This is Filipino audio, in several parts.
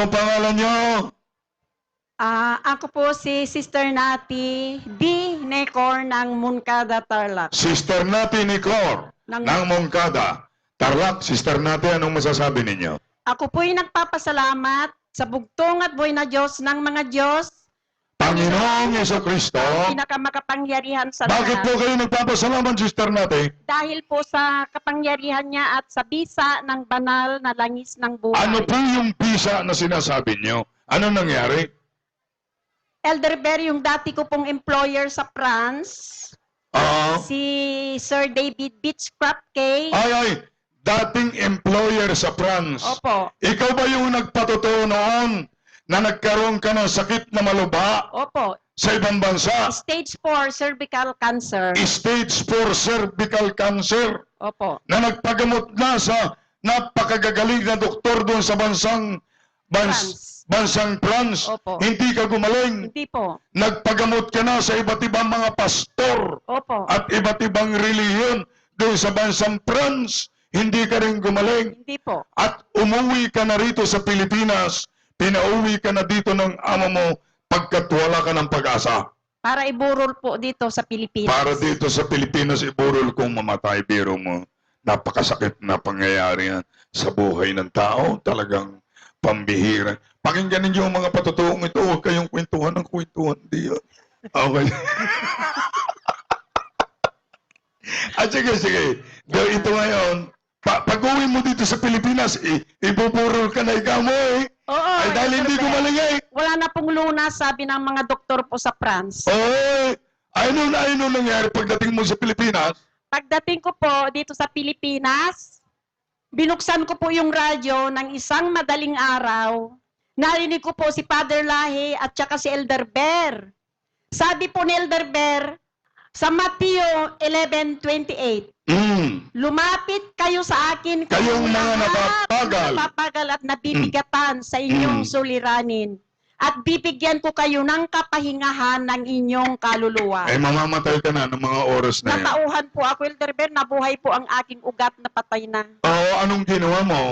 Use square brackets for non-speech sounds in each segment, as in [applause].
Po ang pangalan nyo? Ah, ako po si Sister Nati D. Necor ng Munkada Tarlac. Sister Nati Nicor Ng- ng Mongkada. Tarlac, Sister Nati, anong masasabi ninyo? Ako po'y nagpapasalamat sa bugtong at buhay na Diyos ng mga Diyos, Panginoong Yeso Kristo, pinakamakapangyarihan sa bakit po lahat. kayo nagpapasalamat, Sister Nati? Dahil po sa kapangyarihan niya at sa bisa ng banal na langis ng buhay. Ano po yung visa na sinasabi nyo? Ano nangyari? Elder Bear, yung dati ko pong employer sa France, Ah, si Sir David Beechcraft K. ay, ay, dating employer sa France. Opo. Ikaw ba yung nagpatotoo noon na nagkaroon ka ng sakit na maluba Opo. sa ibang bansa? Stage 4 cervical cancer. Stage 4 cervical cancer Opo. na nagpagamot na sa napakagagaling na doktor doon sa bansang bans, France. bansang France. Opo. Hindi ka gumaling. Hindi po. Nagpagamot ka na sa iba't ibang mga pastor Opo. at iba't ibang reliyon doon sa bansang France. Hindi ka rin gumaling. Hindi po. At umuwi ka na rito sa Pilipinas. Pinauwi ka na dito ng ama mo pagkat wala ka ng pag-asa. Para iburol po dito sa Pilipinas. Para dito sa Pilipinas, iburol kong mamatay. Biro mo, napakasakit na pangyayari yan sa buhay ng tao. Talagang pambihira. Pakinggan ninyo ang mga patotoong ito. Huwag kayong kwentuhan ng kwentuhan. Di yan. Okay. At [laughs] sige, sige. Do, ito ngayon, pa pag uwi mo dito sa Pilipinas, i ibuburol ka na ikaw mo eh. Oo. Ay, dahil hindi gumaling eh. Wala na pong lunas, sabi ng mga doktor po sa France. Oy, ano na ano nangyari pagdating mo sa Pilipinas? Pagdating ko po dito sa Pilipinas, binuksan ko po yung radyo ng isang madaling araw. Narinig ko po si Father Lahi at saka si Elder Bear. Sabi po ni Elder Bear, sa Mateo 11.28, Mm. Lumapit kayo sa akin Kayong mga napapagal. na napapagal at nabibigatan sa inyong Mm. suliranin. At bibigyan ko kayo ng kapahingahan ng inyong kaluluwa. Eh, mamamatay ka na ng mga oras na yan. Natauhan po ako, Elder Ben, nabuhay po ang aking ugat na patay na. Oo, anong ginawa mo?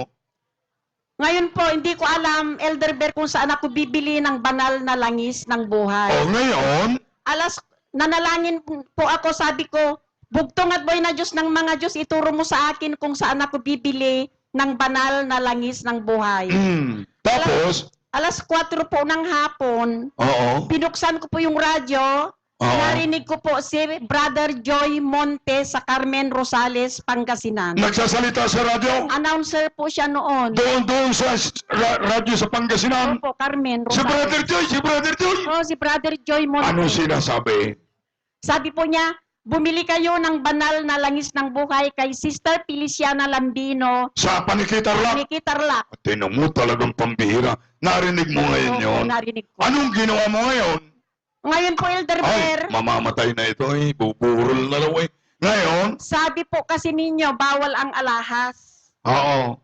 Ngayon po, hindi ko alam, Elder Bear, kung saan ako bibili ng banal na langis ng buhay. O ngayon, Alas, nanalangin po ako, sabi ko, bugtong at boy na Diyos ng mga Diyos, ituro mo sa akin kung saan ako bibili ng banal na langis ng buhay. [clears throat] tapos, Alas 4 po ng hapon, oo, binuksan ko po yung radyo, oo. narinig ko po si Brother Joy Monte sa Carmen Rosales, Pangasinan. Nagsasalita sa radyo? Announcer po siya noon. Doon, doon sa s- ra- radyo sa Pangasinan? Opo, Carmen Si Rosales. Brother Joy, si Brother Joy! Oh, si Brother Joy Monte. Ano sinasabi? Sabi po niya, bumili kayo ng banal na langis ng buhay kay Sister Feliciana Lambino, Sa panikitarlak? Nikitarlak. Tinan mo talagang pambihira. Narinig mo ngayon Opo, yon. narinig ko. Anong ginawa mo ngayon? Ngayon po, Elder Bear, Ay, mamamatay na ito eh. Buburol na lang eh. Ngayon, sabi po kasi ninyo, bawal ang alahas. oo.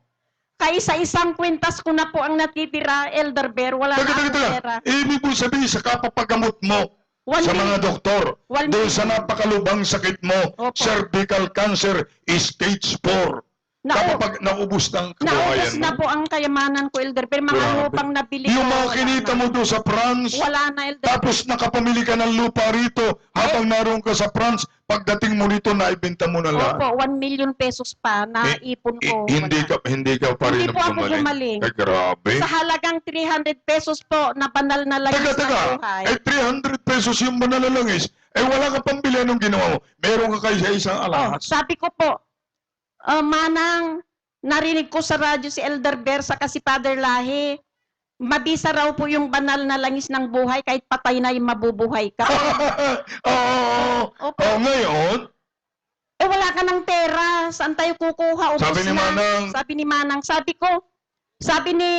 Kaya sa isang kwintas ko na po ang natitira, Elder Bear, wala Taga, na taga, akong taga. pera. Ibig mo sabihin sa kapapagamot mo One sa mga doktor One doon sa napakalubang sakit mo, Opo. cervical cancer, stage 4. Na, Kapag naubos ng naubos kabuhayan na mo. po ang kayamanan ko, Elder Bear. Mga Grabe. lupang nabili Yung ko, mga wala kinita na. mo doon sa France, Wala na, Elder tapos nakapamili ka ng lupa rito habang naroon ka sa France, pagdating mo rito, naibenta mo na lahat. Opo, 1 million pesos pa na Eh, ipon I- ko. hindi wala. ka hindi ka pa rin Hindi po ako gumaling. Ay, grabe. Sa halagang 300 pesos po na banal na langis Taga, ng taga. buhay. Eh, 300 pesos yung mananalangis. Eh, wala ka pambili anong ginawa mo. Meron ka kayo sa isang Oh, alahas. sabi ko po, uh, manang, narinig ko sa radyo si Elder Bear sa kasi Father Lahi, mabisa raw po yung banal na langis ng buhay kahit patay na yung mabubuhay ka. [laughs] Oo. Opo. Oh, ngayon, eh wala ka ng pera, saan tayo kukuha? Ubus Sabi ni na. Manang. Sabi ni Manang. Sabi ko, sabi ni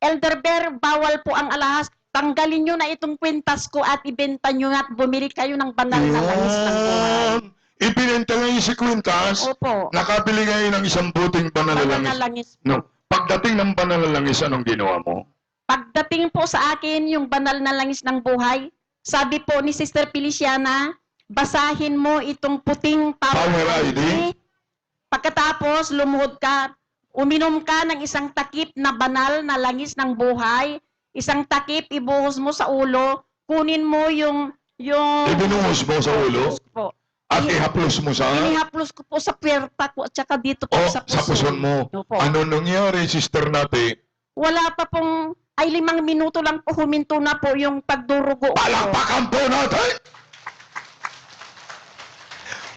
Elder Bear, bawal po ang alahas. Tanggalin nyo na itong kwintas ko at ibenta nyo at bumili kayo ng banal na langis ng buhay. yun. Ipinenta ngayon si Quintas. Opo. Nakabili ngayon ng isang buting Banal na banalalangis. langis. No. Pagdating ng banalalangis, anong ginawa mo? Pagdating po sa akin yung banal na langis ng buhay, sabi po ni Sister Feliciana, basahin mo itong puting power, ID. Pagkatapos, lumuhod ka, uminom ka ng isang takip na banal na langis ng buhay, isang takip ibuhos mo sa ulo, kunin mo yung yung Ibinuhos mo sa ulo po. at ihaplos mo sa Inihaplos ko po sa puwerta ko at saka dito po o sa puso. sa puson mo. Opo. Ano nangyari, Sister Nati? Wala pa pong, ay limang minuto lang po huminto na po yung pagdurugo. Palakpakan po natin!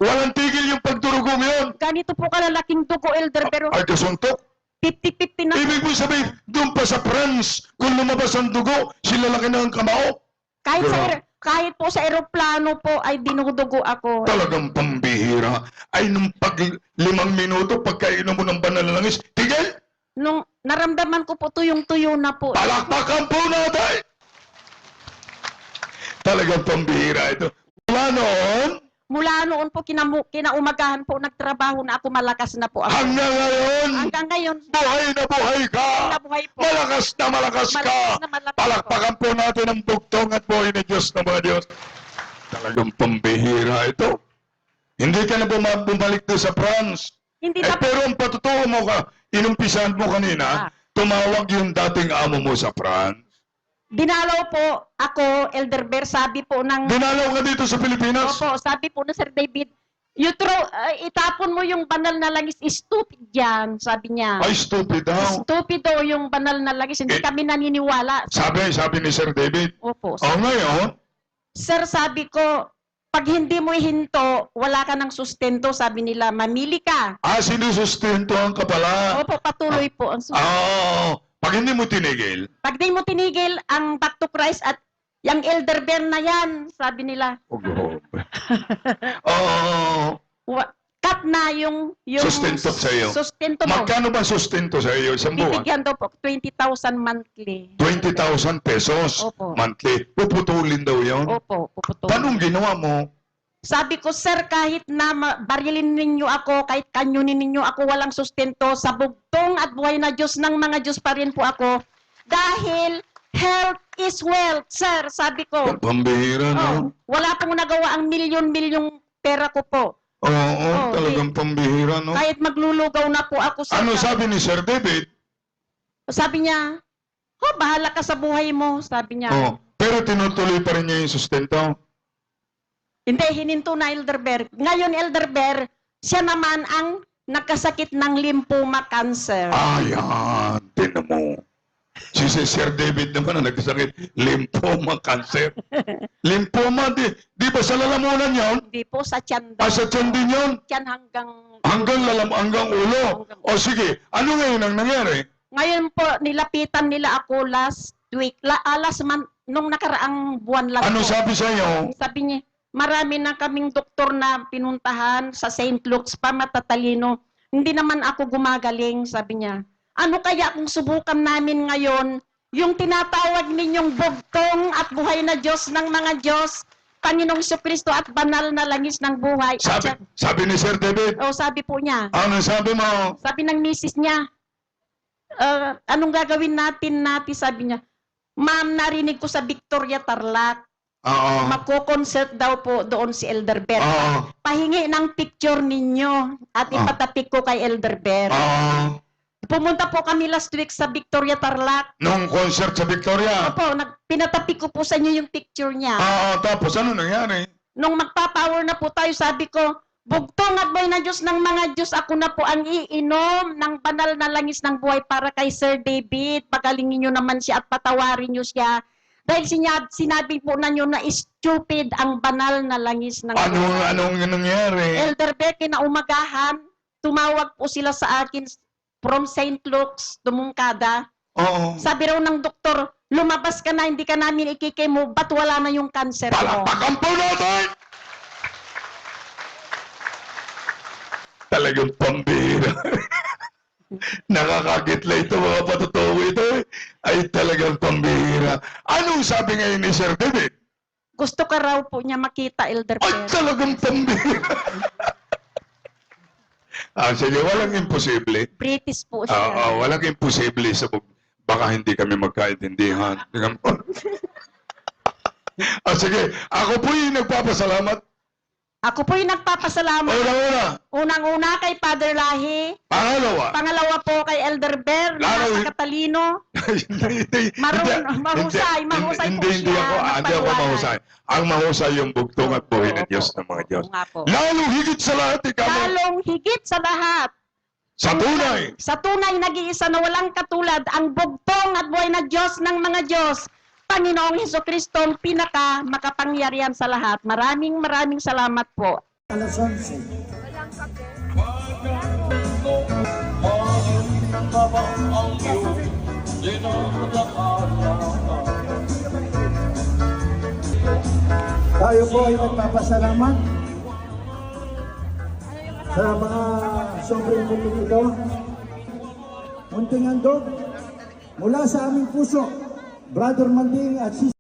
Walang tigil yung pagdurugo mo yun. Ganito po kalalaking dugo, Elder, pero Ay, kasuntok. 50-50 na. Ibig mo sabihin, doon pa sa France, kung lumabas ang dugo, sila laki ng kamao. Kahit, sa, Girl. aer- kahit po sa eroplano po ay dinudugo ako. Talagang pambihira. Ay, nung pag limang minuto, pagkainom mo ng banal na langis, tigil! Nung naramdaman ko po tuyong-tuyo na po. Palakpakan po natin! Talagang pambihira ito. Mula noon, Mula noon po kinamu, kinaumagahan po nagtrabaho na ako malakas na po ako. hanggang ngayon, Hanggang ngayon, buhay na buhay ka! nabuhay po. Malakas na malakas ka! Malakas na malakas. Palakpakan po natin ang bugtong at buhay ni Diyos na mga Diyos. Talagang pambihira ito. Hindi ka na buma- bumalik doon sa France. Hindi Eh, na pero ang patutuo mo ka, inumpisahan mo kanina, Ah. tumawag yung dating amo mo sa France. Dinalaw po ako, Elder Bear, sabi po ng... Dinalaw ka dito sa Pilipinas. Opo, sabi po na Sir David, you throw, uh, itapon mo yung banal na langis, stupid yan, sabi niya. Ay, stupid daw. Stupid daw yung banal na langis, hindi Eh. kami naniniwala. Sabi, sabi ni Sir David. Opo. Oh, ngayon, Sir, sabi ko, pag hindi mo ihinto, wala ka ng sustento, sabi nila, mamili ka. ah, sinusustentuhan ka pala. Opo, patuloy po ang sustento. Ah, pag hindi mo tinigil, Pag di mo tinigil ang back to Christ at yung elder bear na yan, sabi nila, oh, [laughs] oh, wa- cut na yung, yung Sustento sa'yo. Sustento mo. magkano ba sustento sa iyo isang buwan? Bibigyan daw po, 20,000 monthly. 20,000 pesos Opo. monthly. Puputulin daw yon. Opo, puputo. Paano ginawa mo? Sabi ko, sir, kahit na barilin ninyo ako, kahit kanyunin ninyo ako, walang sustento, sa bugtong at buhay na Diyos ng mga Diyos pa rin po ako. Dahil health is wealth, sir, sabi ko. Pambihira, Oh, no? wala pong nagawa ang milyon-milyong pera ko po. Oo, Oh, talagang pambihira, no? Kahit maglulugaw na po ako, sir. Ano sabi ni Sir David? Sabi niya, oh, bahala ka sa buhay mo, sabi niya. Oh, pero tinutuloy pa rin niya yung sustento. Hindi, hininto na Elderberg. Ngayon, Elderberg, siya naman ang nakasakit ng lymphoma cancer. Ayan, tinan mo. Si si Sir David naman ang nagkasakit, lymphoma cancer. [laughs] lymphoma, di, di ba sa lalamunan yon? Hindi po sa tiyan daw. Ah, sa tiyan din yun? Tiyan hanggang... Hanggang lalam, hanggang ulo. O sige, ano ngayon ang nangyari? Ngayon po, nilapitan nila ako last week. La, ah, last month, nung nakaraang buwan lang Ano po. sabi sa iyo? Sabi niya, marami na kaming doktor na pinuntahan sa St. Luke's pa matatalino. Hindi naman ako gumagaling, sabi niya. Ano kaya kung subukan namin ngayon yung tinatawag ninyong bugtong at buhay na Diyos ng mga Diyos, Panginoong Kristo at banal na langis ng buhay. Sabi, siya- sabi ni Sir David, oh, sabi po niya, ano sabi mo? sabi ng misis niya, "Ah, anong gagawin natin natin, sabi niya. Ma'am, narinig ko sa Victoria Tarlac, Oo. magko-concert daw po doon si Elder Bear. Oo. Pahingi ng picture ninyo at Ah. ipatapik ko kay Elder Bear. Oo. Pumunta po kami last week sa Victoria Tarlac. Nung concert sa Victoria. Opo, nag, pinatapik ko po sa inyo yung picture niya. Oo, tapos ano nangyari? Nung magpa-power na po tayo, sabi ko, Bugtong at buhay na Diyos ng mga Diyos, ako na po ang iinom ng banal na langis ng buhay para kay Sir David. Pagalingin niyo naman siya at patawarin niyo siya. Dahil sinyab, sinabi po na niyo na stupid ang banal na langis ng Ano, buhay. anong nangyari? Elder Becky na umagahan, tumawag po sila sa akin from St. Luke's, Dumungkada. Oo. Sabi raw ng doktor, lumabas ka na, hindi ka namin ikikemo, ba't wala na yung cancer mo? Palakpakan po natin! Talagang pambira. [laughs] Nakakagitla ito mga patutuwa ito eh. Ay talagang pambira. Anong sabi ngayon ni Sir David? Gusto ka raw po niya makita, Elder Ay Bear. talagang pambira. [laughs] ah, sige, walang imposible. British po siya. Ah, ah, walang imposible sa bug- baka hindi kami magkaintindihan. Tingnan [laughs] mo. ah, sige, ako po yung nagpapasalamat Ako po yung nagpapasalamat. Una-una. Unang-una kay Father Lahi. Pangalawa. Pangalawa po kay Elder Ber, Lalo- [laughs] hindi, hindi, Marun- mahusay, mahusay hindi, po hindi siya, ako, hindi ako mahusay. Ang mahusay yung bugtong at buhay ng Diyos ng mga Diyos. Lalo higit sa lahat, ikaw Lalong higit sa lahat. sa tunay. Sa tunay nag-iisa na walang katulad, ang bugtong at buhay na Diyos ng mga Diyos, Panginoong Heso Kristo, ang pinaka makapangyarihan sa lahat. Maraming maraming salamat po. Alas 11. Tayo po ay nagpapasalamat sa mga sobrang mundo ito. Munting handog mula sa aming puso, Brother Manding at Sis